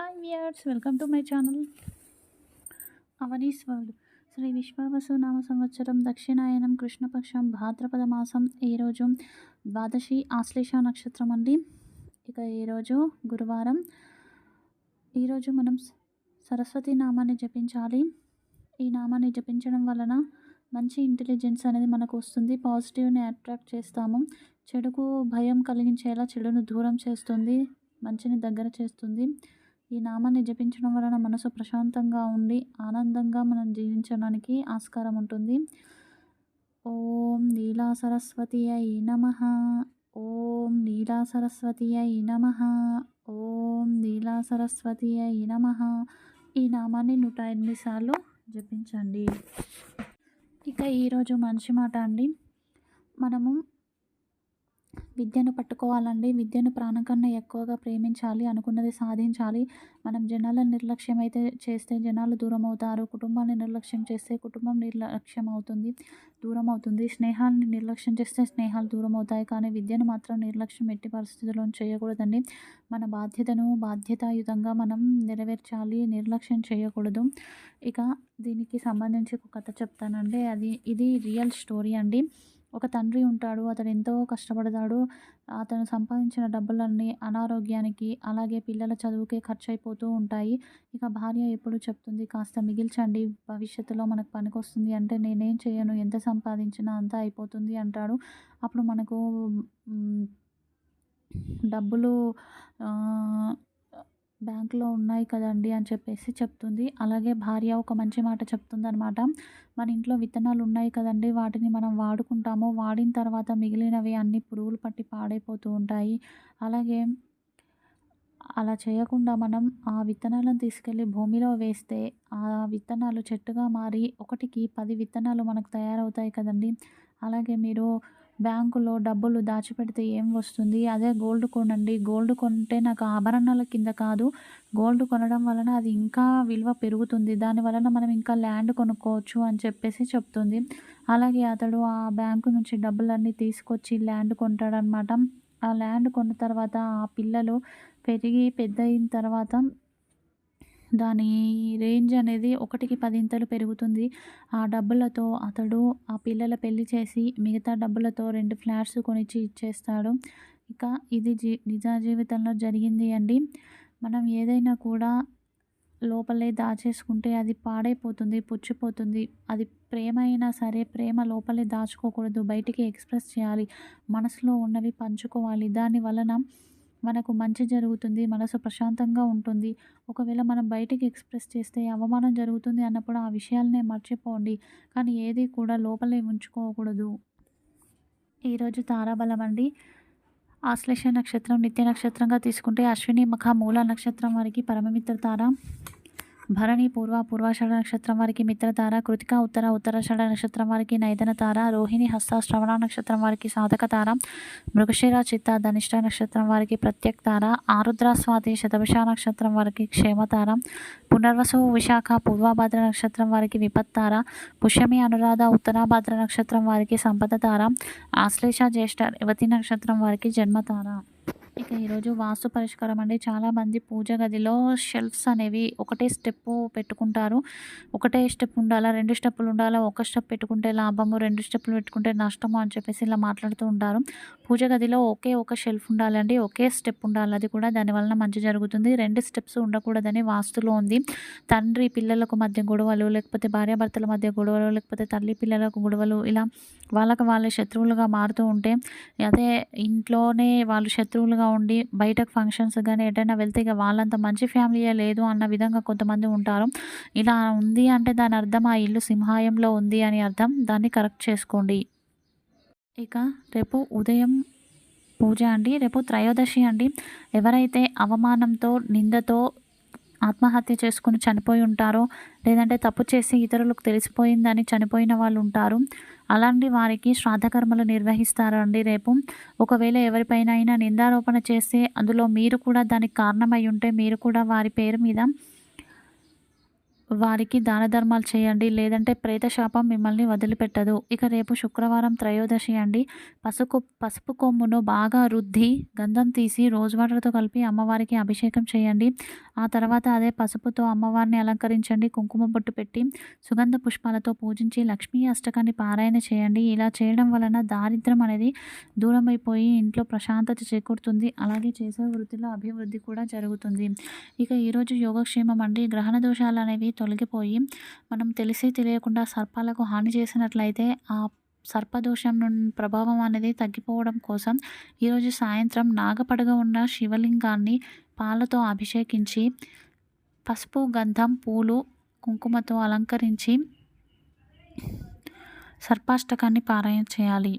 Hi viewers welcome to my channel Avani's world Shri Vishwavasu నామ సంవత్సరం దక్షిణాయనం కృష్ణపక్షం భాద్రపద మాసం ఈరోజు ద్వాదశి ఆశ్లేష నక్షత్రం అండి. ఇక ఈరోజు గురువారం. ఈరోజు మనం సరస్వతి నామాన్ని జపించాలి. ఈ నామాన్ని జపించడం వలన మంచి ఇంటెలిజెన్స్ అనేది మనకు వస్తుంది. పాజిటివ్ని అట్రాక్ట్ చేస్తాము. చెడుకు భయం కలిగించేలా చెడును దూరం చేస్తుంది. మంచిని దగ్గర చేస్తుంది. ఈ నామాన్ని జపించడం వలన మనసు ప్రశాంతంగా ఉండి ఆనందంగా మనం జీవించడానికి ఆస్కారం ఉంటుంది. ఓం నీలా సరస్వతి అయి నమ. ఓం నీలా సరస్వతి అయి నమ. ఓం నీలా సరస్వతి అయి నమ. ఈ నామాన్ని నూట ఎనిమిది సార్లు జపించండి. ఇక ఈరోజు మంచి మాట అండి. మనము విద్యను పట్టుకోవాలండి. విద్యను ప్రాణం కన్నా ఎక్కువగా ప్రేమించాలి అనుకున్నది సాధించాలి. మనం జనాలను నిర్లక్ష్యం అయితే చేస్తే జనాలు దూరం అవుతారు కుటుంబాన్ని నిర్లక్ష్యం చేస్తే కుటుంబం నిర్లక్ష్యం అవుతుంది దూరం అవుతుంది స్నేహాన్ని నిర్లక్ష్యం చేస్తే స్నేహాలు దూరం అవుతాయి కానీ విద్యను మాత్రం నిర్లక్ష్యం ఎట్టి పరిస్థితుల్లో చేయకూడదండి. మన బాధ్యతను బాధ్యతాయుతంగా మనం నెరవేర్చాలి నిర్లక్ష్యం చేయకూడదు. ఇక దీనికి సంబంధించి ఒక కథ చెప్తానండి. అది ఇది రియల్ స్టోరీ అండి. ఒక తండ్రి ఉంటాడు అతడు ఎంతో కష్టపడతాడు. అతను సంపాదించిన డబ్బులన్నీ అనారోగ్యానికి అలాగే పిల్లల చదువుకే ఖర్చు అయిపోతూ ఉంటాయి. ఇక భార్య ఎప్పుడు చెప్తుంది కాస్త మిగిల్చండి భవిష్యత్తులో మనకు పనికొస్తుంది అంటే నేనేం చేయను ఎంత సంపాదించినా అంతా అయిపోతుంది అంటాడు. అప్పుడు మనకు డబ్బులు బ్యాంకులో ఉన్నాయి కదండి అని చెప్పేసి చెప్తుంది. అలాగే భార్య ఒక మంచి మాట చెప్తుంది అనమాట మన ఇంట్లో విత్తనాలు ఉన్నాయి కదండి వాటిని మనం వాడుకుంటాము. వాడిన తర్వాత మిగిలినవి అన్ని పురుగులు పట్టి పాడైపోతూ ఉంటాయి. అలాగే అలా చేయకుండా మనం ఆ విత్తనాలను తీసుకెళ్ళి భూమిలో వేస్తే ఆ విత్తనాలు చెట్టుగా మారి ఒకటికి పది విత్తనాలు మనకు తయారవుతాయి కదండి. అలాగే మీరు బ్యాంకులో డబ్బులు దాచిపెడితే ఏం వస్తుంది? అదే గోల్డ్ కొనండి. గోల్డ్ కొంటే నాకు ఆభరణాల కింద కాదు. గోల్డ్ కొనడం వలన అది ఇంకా విలువ పెరుగుతుంది. దాని వలన మనం ఇంకా ల్యాండ్ కొనుక్కోవచ్చు అని చెప్పేసి చెప్తుంది. అలాగే అతడు ఆ బ్యాంకు నుంచి డబ్బులన్నీ తీసుకొచ్చి ల్యాండ్ కొంటాడనమాట ఆ ల్యాండ్ కొన్న తర్వాత ఆ పిల్లలు పెరిగి పెద్ద అయిన తర్వాత దాని రేంజ్ అనేది ఒకటికి పదింతలు పెరుగుతుంది. ఆ డబ్బులతో అతడు ఆ పిల్లల పెళ్ళి చేసి మిగతా డబ్బులతో రెండు ఫ్లాట్స్ కొనిచ్చి ఇచ్చేస్తాడు. ఇక ఇది జీ నిజ జీవితంలో జరిగింది అండి. మనం ఏదైనా కూడా లోపలే దాచేసుకుంటే అది పాడైపోతుంది పుచ్చిపోతుంది. అది ప్రేమ అయినా సరే ప్రేమ లోపలే దాచుకోకూడదు. బయటికి ఎక్స్ప్రెస్ చేయాలి. మనసులో ఉన్నవి పంచుకోవాలి. దాని వలన మనకు మంచి జరుగుతుంది మనసు ప్రశాంతంగా ఉంటుంది. ఒకవేళ మనం బయటికి ఎక్స్ప్రెస్ చేస్తే అవమానం జరుగుతుంది అన్నప్పుడు ఆ విషయాలనే మర్చిపోండి. కానీ ఏది కూడా లోపలే ఉంచుకోకూడదు. ఈరోజు తారాబలం అండి. ఆశ్లేష నక్షత్రం నిత్య నక్షత్రంగా తీసుకుంటే అశ్విని మఖ మూల నక్షత్రం వారికి పరమమిత్ర తార. భరణి పూర్వ పూర్వాషాఢ నక్షత్రం వారికి మిత్రతార కృతిక ఉత్తర ఉత్తరాషాఢ నక్షత్రం వారికి నైదన తార రోహిణి హస్త శ్రవణ నక్షత్రం వారికి సాధక తార మృగశిర చిత్త ధనిష్ట నక్షత్రం వారికి ప్రత్యక్ తార ఆరుద్ర స్వాతి శతభిష నక్షత్రం వారికి క్షేమతార పునర్వసు విశాఖ పూర్వభద్ర నక్షత్రం వారికి విపత్తార పుష్యమి అనురాధ ఉత్తరాభద్ర నక్షత్రం వారికి సంపద తార ఆశ్లేష జ్యేష్ఠ యువతి నక్షత్రం వారికి జన్మతార ఇక ఈరోజు వాస్తు పరిష్కారం అండి. చాలామంది పూజ గదిలో షెల్ఫ్స్ అనేవి ఒకటే స్టెప్ పెట్టుకుంటారు. ఒకటే స్టెప్ ఉండాలా రెండు స్టెప్పులు ఉండాలా ఒక స్టెప్ పెట్టుకుంటే లాభము రెండు స్టెప్పులు పెట్టుకుంటే నష్టము అని చెప్పేసి ఇలా మాట్లాడుతూ ఉంటారు. పూజ గదిలో ఒకే ఒక షెల్ఫ్ ఉండాలండి. ఒకే స్టెప్ ఉండాలి. అది కూడా దానివలన మంచి జరుగుతుంది. రెండు స్టెప్స్ ఉండకూడదని వాస్తులో ఉంది. తండ్రి పిల్లలకు మధ్య గొడవలు లేకపోతే భార్యాభర్తల మధ్య గొడవలు లేకపోతే తల్లి పిల్లలకు గొడవలు ఇలా వాళ్ళకి వాళ్ళ శత్రువులుగా మారుతూ ఉంటే అదే ఇంట్లోనే వాళ్ళు శత్రువులుగా ఉండి బయటకు ఫంక్షన్స్ కానీ ఎటైనా వెళ్తే ఇక వాళ్ళంత మంచి ఫ్యామిలీయే లేదు అన్న విధంగా కొంతమంది ఉంటారు. ఇలా ఉంది అంటే దాని అర్థం ఆ ఇల్లు సింహాయంలో ఉంది అని అర్థం. దాన్ని కరెక్ట్ చేసుకోండి. ఇక రేపు ఉదయం పూజ అండి. రేపు త్రయోదశి అండి. ఎవరైతే అవమానంతో నిందతో ఆత్మహత్య చేసుకుని చనిపోయి ఉంటారో లేదంటే తప్పు చేసి ఇతరులకు తెలిసిపోయిందని చనిపోయిన వాళ్ళు ఉంటారు. అలాంటి వారికి శ్రాద్ధకర్మలు నిర్వహిస్తారండి రేపు. ఒకవేళ ఎవరిపైన అయినా నిందారోపణ చేస్తే అందులో మీరు కూడా దానికి కారణమై ఉంటే మీరు కూడా వారి పేరు మీద వారికి దాన ధర్మాలు చేయండి లేదంటే ప్రేత శాపం మిమ్మల్ని వదిలిపెట్టదు. ఇక రేపు శుక్రవారం త్రయోదశి అండి. పసుపు పసుపు కొమ్మును బాగా రుద్ది గంధం తీసి రోజ్ వాటర్తో కలిపి అమ్మవారికి అభిషేకం చేయండి. ఆ తర్వాత అదే పసుపుతో అమ్మవారిని అలంకరించండి. కుంకుమ బొట్టు పెట్టి సుగంధ పుష్పాలతో పూజించి లక్ష్మీ అష్టకాన్ని పారాయణ చేయండి. ఇలా చేయడం వలన దారిద్రం అనేది దూరం అయిపోయి ఇంట్లో ప్రశాంతత చేకూరుతుంది. అలాగే చేసే వృత్తిలో అభివృద్ధి కూడా జరుగుతుంది. ఇక ఈరోజు యోగక్షేమం అండి. గ్రహణ దోషాలు అనేవి తొలగిపోయి మనం తెలిసి తెలియకుండా సర్పాలకు హాని చేసినట్లయితే ఆ సర్పదోషం నుండి ప్రభావం అనేది తగ్గిపోవడం కోసం ఈరోజు సాయంత్రం నాగపడగ ఉన్న శివలింగాన్ని పాలతో అభిషేకించి పసుపు గంధం పూలు కుంకుమతో అలంకరించి సర్పాష్టకాన్ని పారాయణ చేయాలి.